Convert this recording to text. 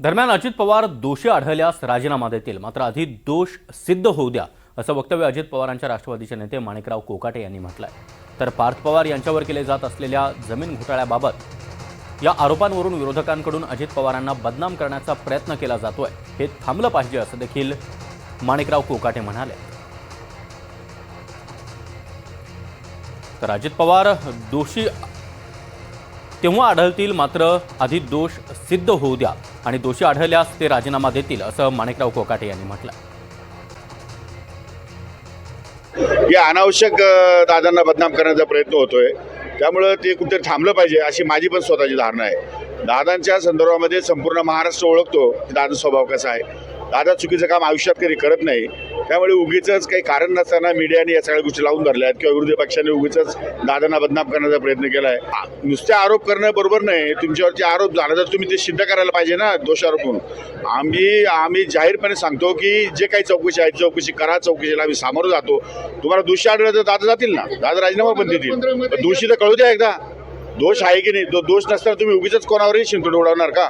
दरम्यान अजित पवार दोषी आढळल्यास राजीनामा देतील. मात्र आधी दोष सिद्ध होऊ द्या असं वक्तव्य अजित पवारांच्या राष्ट्रवादीचे नेते माणिकराव कोकाटे यांनी म्हटलं आहे तर पार्थ पवार यांच्यावर केले जात असलेल्या जमीन घोटाळ्याबाबत या आरोपांवरून विरोधकांकडून अजित पवारांना बदनाम करण्याचा प्रयत्न केला जातोय. हे थांबलं पाहिजे असं देखील माणिकराव कोकाटे म्हणाले. तर अजित पवार दोषी तेव्हा आढळतील मात्र आधी दोष सिद्ध होऊ द्या आणि दोषी आढळल्यास ते राजीनामा देतील असं माणिकराव कोकाटे यांनी म्हटलं या अनावश्यक दादांना बदनाम करण्याचा प्रयत्न होतोय. त्यामुळं ते कुठे थांबलं पाहिजे अशी माझी पण स्वतःची धारणा आहे. दादांच्या संदर्भामध्ये संपूर्ण महाराष्ट्र ओळखतो दादा स्वभाव कसा आहे. दादा चुकीचं काम आयुष्यात कधी करत नाही. त्यामुळे उगीच काही कारण नसताना मीडियाने या सगळ्या गोष्टी लावून धरल्या आहेत. किंवा विरोधी पक्षाने उगीच दादांना बदनाम करण्याचा प्रयत्न केला आहे. नुसते आरोप करणं बरोबर नाही. तुमच्यावरचे आरोप झाला तर तुम्ही ते सिद्ध करायला पाहिजे ना दोषारोप म्हणून. आम्ही आम्ही जाहीरपणे सांगतो की जे काही चौकशी आहे चौकशी करा चौकशीला आम्ही सामोरं जातो. तुम्हाला दोषी आढळलं तर दादा जातील ना. दादा राजीनामा पण देतील. दोषी तर कळू द्या एकदा. दोष आहे की नाही? तो दोष नसताना तुम्ही उगीच कोणावरही शिंतोड उडवणार का?